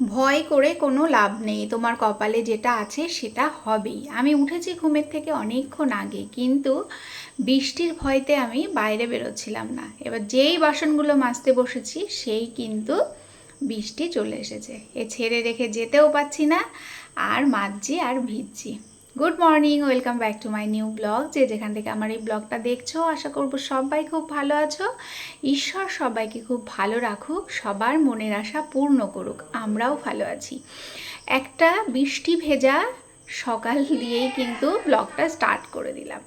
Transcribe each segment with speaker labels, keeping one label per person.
Speaker 1: ভয় করে কোনো লাভ নেই। তোমার কপালে যেটা আছে সেটা হবেই। আমি উঠেছি ঘুমের থেকে অনেকক্ষণ আগে, কিন্তু বৃষ্টির ভয়তে আমি বাইরে বেরোচ্ছিলাম না। এবার যেই বাসনগুলো মাজতে বসেছি, সেই কিন্তু বৃষ্টি চলে এসেছে। এ ছেড়ে রেখে যেতেও পাচ্ছি না, আর মাজছি আর ভিজছি। Good morning welcome back to my new blog যে যেখান থেকে আমার এই ব্লগটা দেখছ, আশা করব সবাই খুব ভালো আছো। ঈশ্বর সবাইকে খুব ভালো রাখুক, সবার মনের আশা পূর্ণ করুক, আমরাও ভালো আছি। একটা বৃষ্টি ভেজা সকাল দিয়েই কিন্তু ব্লগটা স্টার্ট করে দিলাম।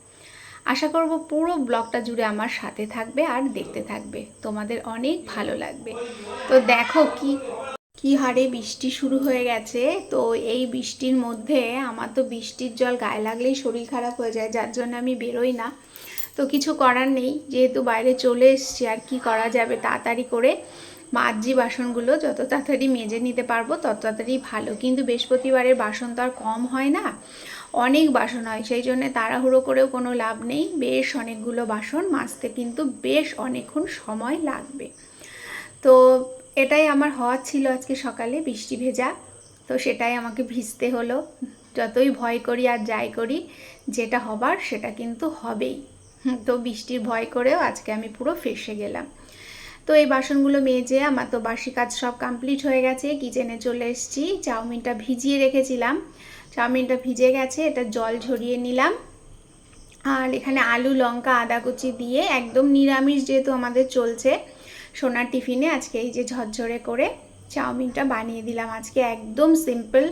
Speaker 1: আশা করব পুরো ব্লগটা জুড়ে আমার সাথে থাকবে আর দেখতে থাকবে। তোমাদের অনেক ভালো লাগবে। তো দেখো কি কি হারে বৃষ্টি শুরু হয়ে গেছে? তো এই বৃষ্টির মধ্যে আমার তো বৃষ্টির জল গায়ে লাগলেই শরীর খারাপ হয়ে যায়, যার জন্য আমি বেরোই না। তো কিছু করার নেই, যেহেতু বাইরে চলে এসছি, আর কি করা যাবে তাড়াতাড়ি করে মাজি বাসনগুলো যত তাড়াতাড়ি মেজে নিতে পারব, তত তাড়াতাড়ি ভালো। কিন্তু বৃহস্পতিবারের বাসন তো আর কম হয় না, অনেক বাসন হয়, সেই জন্য তাড়াহুড়ো করেও কোনো লাভ নেই। বেশ অনেকগুলো বাসন, মাজতে কিন্তু বেশ অনেকক্ষণ সময় লাগবে। তো এটাই আমার হওয়ার ছিল আজকে সকালে, বৃষ্টি ভেজা। তো সেটাই আমাকে ভিজতে হলো। যতই ভয় করি আর যাই করি, যেটা হবার সেটা কিন্তু হবেই। তো বৃষ্টির ভয় করেও আজকে আমি পুরো ফেসে গেলাম। তো এই বাসনগুলো মেজে আমার তো বাসি কাজ সব কমপ্লিট হয়ে গেছে। কিচেনে চলে এসেছি, চাউমিনটা ভিজিয়ে রেখেছিলাম। চাউমিনটা ভিজে গেছে, এটা জল ঝরিয়ে নিলাম। আর এখানে আলু, লঙ্কা, আদা কুচি দিয়ে একদম নিরামিষ যেহেতু আমাদের চলছে সোনার টিফিনে আজকে এই যে ঝরঝরে করে চাউমিনটা বানিয়ে দিলাম। আজকে একদম সিম্পল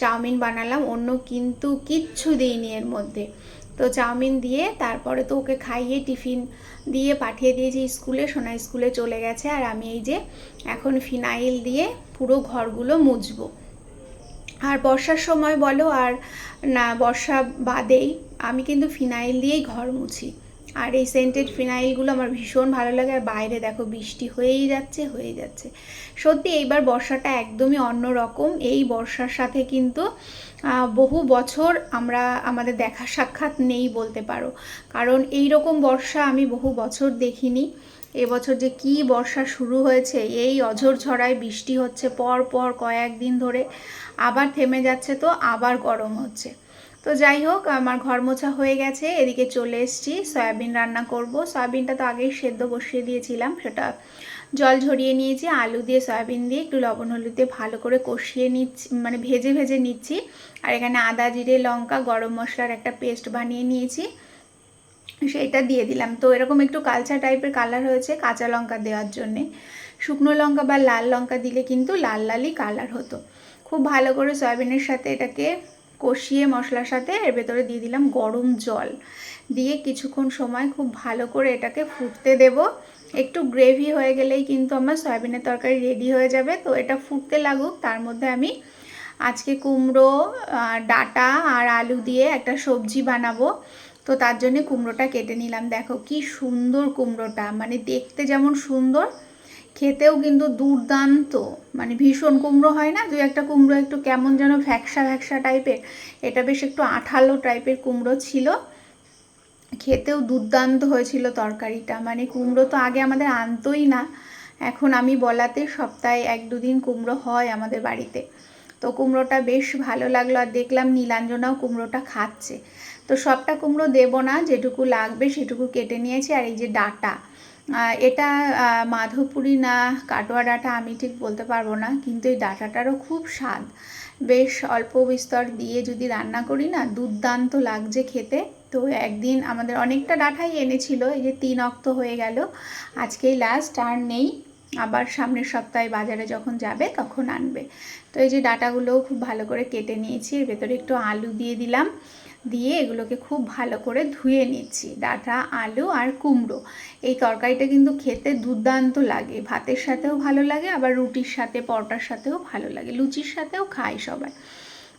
Speaker 1: চাউমিন বানালাম, অন্য কিন্তু কিচ্ছু দিইনি এর মধ্যে। তো চাউমিন দিয়ে তারপরে তো ওকে খাইয়ে টিফিন দিয়ে পাঠিয়ে দিয়েছি স্কুলে, সোনা স্কুলে চলে গেছে। আর আমি এই যে এখন ফিনাইল দিয়ে পুরো ঘরগুলো মুছবো। আর বর্ষার সময় বলো আর না, বর্ষা বাদেই আমি কিন্তু ফিনাইল দিয়েই ঘর মুছি। আর এই সেন্টেড ফিনাইলগুলো আমার ভীষণ ভালো লাগে। আর বাইরে দেখো বৃষ্টি হয়েই যাচ্ছে হয়ে যাচ্ছে। সত্যি এইবার বর্ষাটা একদমই অন্য রকম এই বর্ষার সাথে কিন্তু বহু বছর আমরা আমাদের দেখা সাক্ষাৎ নেই বলতে পারো। কারণ এই রকম বর্ষা আমি বহু বছর দেখিনি। এবছর যে কি বর্ষা শুরু হয়েছে, এই অঝোর ছড়ায় বৃষ্টি হচ্ছে পর পর কয়েকদিন ধরে। আবার থেমে যাচ্ছে তো, আবার গরম হচ্ছে। তো যাই হোক, আমার ঘর মোছা হয়ে গেছে, এদিকে চলে এসেছি, সয়াবিন রান্না করব। সয়াবিনটা তো আগেই সেদ্ধ বসিয়ে দিয়েছিলাম, সেটা জল ঝরিয়ে নিয়েছি, আলু দিয়ে সয়াবিন দিয়ে একটু লবণ হলুদ দিয়ে ভালো করে কষিয়ে নিচ্ছি মানে ভেজে ভেজে নিচ্ছি। আর এখানে আদা, জিরে, লঙ্কা, গরম মশলার একটা পেস্ট বানিয়ে নিয়েছি সেইটা দিয়ে দিলাম। তো এরকম একটু কালচা টাইপের কালার হয়েছে কাঁচা লঙ্কা দেওয়ার জন্যে। শুকনো লঙ্কা বা লাল লঙ্কা দিলে কিন্তু লাল লালই কালার হতো। খুব ভালো করে সয়াবিনের সাথে এটাকে কষিয়ে মশলার সাথে এর ভেতরে দিয়ে দিলাম গরম জল। দিয়ে কিছুক্ষণ সময় খুব ভালো করে এটাকে ফুটতে দেব। একটু গ্রেভি হয়ে গেলেই কিন্তু আমার সয়াবিনের তরকারি রেডি হয়ে যাবে। তো এটা ফুটতে লাগুক, তার মধ্যে আমি আজকে কুমড়ো ডাঁটা আর আলু দিয়ে একটা সবজি বানাবো। তো তার জন্য কুমড়োটা কেটে নিলাম। দেখো কি সুন্দর কুমড়োটা মানে দেখতে যেমন সুন্দর খেতেও কিন্তু দুর্দান্ত মানে ভীষণ কুমড়ো হয় না? দুই একটা কুমড়ো একটু কেমন যেন ভ্যাকসা ভ্যাকসা টাইপের। এটা বেশ একটু আঠালো টাইপের কুমড়ো ছিল। খেতেও দুর্দান্ত হয়েছিল তরকারিটা। মানে কুমড়ো তো আগে আমাদের আনতোই না। এখন আমি বলাতে সপ্তাহে এক দুদিন কুমড়ো হয় আমাদের বাড়িতে। তো কুমড়োটা বেশ ভালো লাগল আর দেখলাম নীলাঞ্জনাও কুমড়োটা খাচ্ছে। তো সবটা কুমড়ো দেবো না, যেটুকু লাগবে সেটুকু কেটে নিয়েছি। আর এই যে ডাটা এটা মাধবপুরি না, কাটোয়া ডাটা আমি ঠিক বলতে পারব না, কিন্তু এই ডাটাটারও খুব স্বাদ। বেশ অল্প বিস্তর দিয়ে যদি রান্না করি না, দুর্দান্ত লাগছে খেতে। তো একদিন আমাদের অনেকটা ডাটাই এনেছিল, এই যে তিন অক্ত হয়ে গেল। আজকেই লাস্ট আর নেই। আবার সামনের সপ্তাহে বাজারে যখন যাবে, তখন আনবে। তো এই যে ডাটাগুলোও খুব ভালো করে কেটে নিয়েছি, এর ভেতরে একটু আলু দিয়ে দিলাম। দিয়ে এগুলোকে খুব ভালো করে ধুয়ে নিচ্ছি। ডাঁটা, আলু আর কুমড়ো। এই তরকারিটা কিন্তু খেতে দুর্দান্ত লাগে। ভাতের সাথেও ভালো লাগে, আবার রুটির সাথে, পরোটার সাথেও ভালো লাগে। লুচির সাথেও খায় সবাই।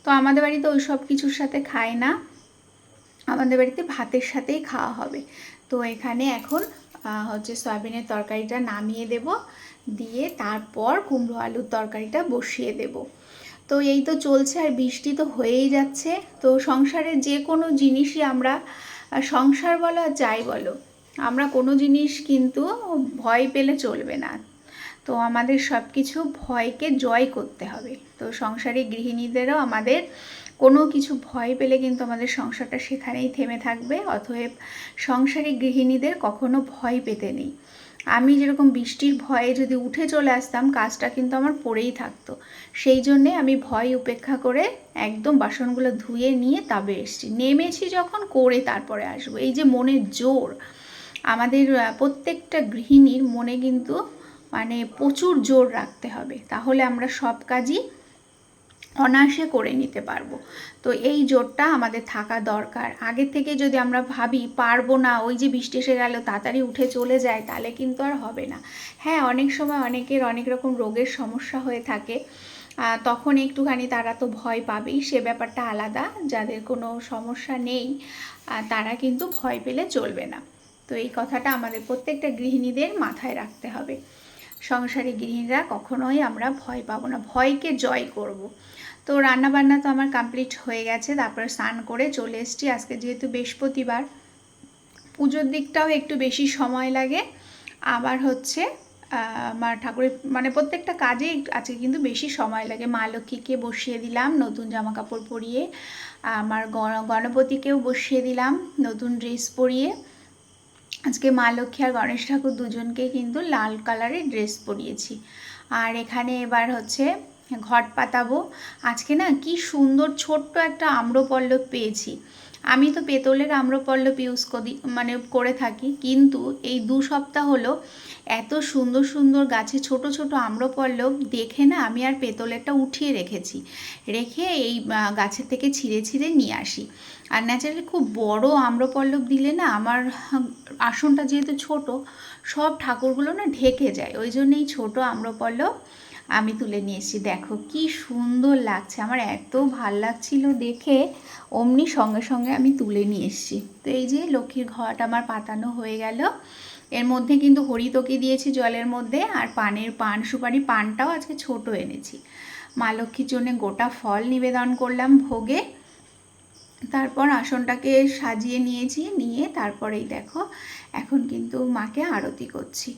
Speaker 1: তো আমাদের বাড়িতে ওই সব কিছুর সাথে খায় না। আমাদের বাড়িতে ভাতের সাথেই খাওয়া হবে। তো এখানে এখন হচ্ছে সয়াবিনের তরকারিটা নামিয়ে দেব। দিয়ে তারপর কুমড়ো আলুর তরকারিটা বসিয়ে দেব। তো এই তো চলছে আর বৃষ্টি তো হয়েই যাচ্ছে। তো সংসারের যে কোনো জিনিসই আমরা সংসার বলো আর যাই বলো, আমরা কোনো জিনিস কিন্তু ভয় পেলে চলবে না। তো তো আমাদের সব কিছু ভয়কে জয় করতে হবে। তো সংসারী গৃহিণীদেরও আমাদের কোনো কিছু ভয় পেলে কিন্তু আমাদের সংসারটা সেখানেই থেমে থাকবে। অতএব সংসারী গৃহিণীদের কখনো ভয় পেতে নেই। আমি যেরকম বৃষ্টির ভয়ে যদি উঠে চলে আসতাম, কাজটা কিন্তু আমার পড়েই থাকতো। সেই জন্যে আমি ভয় উপেক্ষা করে একদম বাসনগুলো ধুয়ে নিয়ে তবে এসছি। নেমেছি যখন করে তারপরে আসব। এই যে মনের জোর, আমাদের প্রত্যেকটা গৃহিণীর মনে কিন্তু মানে প্রচুর জোর রাখতে হবে। তাহলে আমরা সব কাজই অনায়াসে করে নিতে পারব। তো এই জোরটা আমাদের থাকা দরকার। আগে থেকে যদি আমরা ভাবি, পারব না, ওই যে বৃষ্টি এসে গেল, তাড়াতাড়ি উঠে চলে যায়, তাহলে কিন্তু আর হবে না। হ্যাঁ অনেক সময় অনেকের অনেক রকম রোগের সমস্যা হয়ে থাকে। তখন একটুখানি তারা তো ভয় পাবেই, সে ব্যাপারটা আলাদা। যাদের কোনো সমস্যা নেই তারা কিন্তু ভয় পেলে চলবে না। তো এই কথাটা আমাদের প্রত্যেকটা গৃহিণীদের মাথায় রাখতে হবে। সংসারী গৃহিণীরা কখনোই আমরা ভয় পাবো না, ভয়কে জয় করব। তো রান্নাবান্না তো আমার কমপ্লিট হয়ে গেছে, তারপরে স্নান করে চলে এসছি। আজকে যেহেতু বৃহস্পতিবার, পুজোর দিকটাও একটু বেশি সময় লাগে। আবার হচ্ছে আমার ঠাকুরের মানে প্রত্যেকটা কাজে আজকে কিন্তু বেশি সময় লাগে। মা লক্ষ্মীকে বসিয়ে দিলাম, নতুন জামা কাপড় পরিয়ে, আমার গণপতিকেও বসিয়ে দিলাম, নতুন ড্রেস পরিয়ে। আজকে মা লক্ষ্মী আর গণেশ ঠাকুর দুজনকে কিন্তু লাল কালারের ড্রেস পরিয়েছি। আর এখানে এবার হচ্ছে ঘট পাতাবো। আজকে না কি সুন্দর ছোট্ট একটা আম্রপল্লব পেয়েছি। আমি তো পেতলের আম্রপল্লব ইউজ করি মানে করে থাকি, কিন্তু এই দু সপ্তাহ হলো এত সুন্দর সুন্দর গাছে ছোট ছোট আম্রপল্লব দেখে না আমি আর পেতলেরটা উঠিয়ে রেখেছি। রেখে এই গাছের থেকে ছিঁড়ে ছিঁড়ে নিয়ে আসি। আর ন্যাচারালি খুব বড় আম্রপল্লব দিলে না আমার আসনটা যেহেতু ছোট, সব ঠাকুরগুলো না ঢেকে যায়। ওই জন্যই ছোটো আম্রপল্লব আমি তুলে নিয়ে এসেছি দেখো কি সুন্দর লাগছে। আমার এত ভালো লাগছিল দেখে অমনি সঙ্গে সঙ্গে আমি তুলে নিয়ে এসেছি। তো এই যে লক্ষ্মীর ঘট আমার পাতানো হয়ে গেল। এর মধ্যে কিন্তু হরিতকি দিয়েছি জলের মধ্যে আর পানের পান, সুপারি পানটাও আজকে ছোট এনেছি। মা লক্ষ্মীর জন্য গোটা ফল নিবেদন করলাম ভোগে। তারপর আসনটাকে সাজিয়ে নিয়েছি, নিয়ে তারপরেই দেখো এখন কিন্তু মাকে আরতি করছি।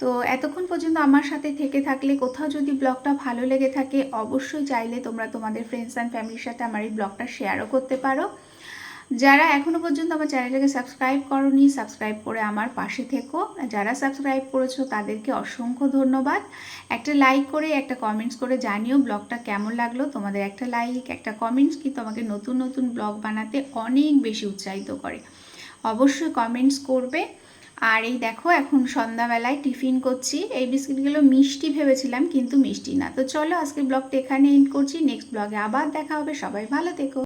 Speaker 1: তো এতক্ষণ পর্যন্ত আমার সাথে থেকে থাকলে কোথাও যদি ব্লগটা ভালো লেগে থাকে, অবশ্যই চাইলে তোমরা তোমাদের ফ্রেন্ডস অ্যান্ড ফ্যামিলির সাথে আমার এই ব্লগটা শেয়ারও করতে পারো। যারা এখনও পর্যন্ত আমার চ্যানেলটাকে সাবস্ক্রাইব করনি সাবস্ক্রাইব করে আমার পাশে থেকো। যারা সাবস্ক্রাইব করেছ, তাদেরকে অসংখ্য ধন্যবাদ। একটা লাইক করে, একটা কমেন্টস করে জানিও ব্লগটা কেমন লাগল। তোমাদের একটা লাইক একটা কমেন্টস কি তোমাকে নতুন নতুন ব্লগ বানাতে অনেক বেশি উৎসাহিত করে। অবশ্যই কমেন্টস করবে। আর এই দেখো, এখন সন্ধ্যাবেলায় টিফিন করছি। এই বিস্কিটগুলো মিষ্টি ভেবেছিলাম, কিন্তু মিষ্টি না। তো চলো আজকে ব্লগটা এখানে এন্ড করছি। নেক্সট ব্লগে আবার দেখা হবে। সবাই ভালো থেকো।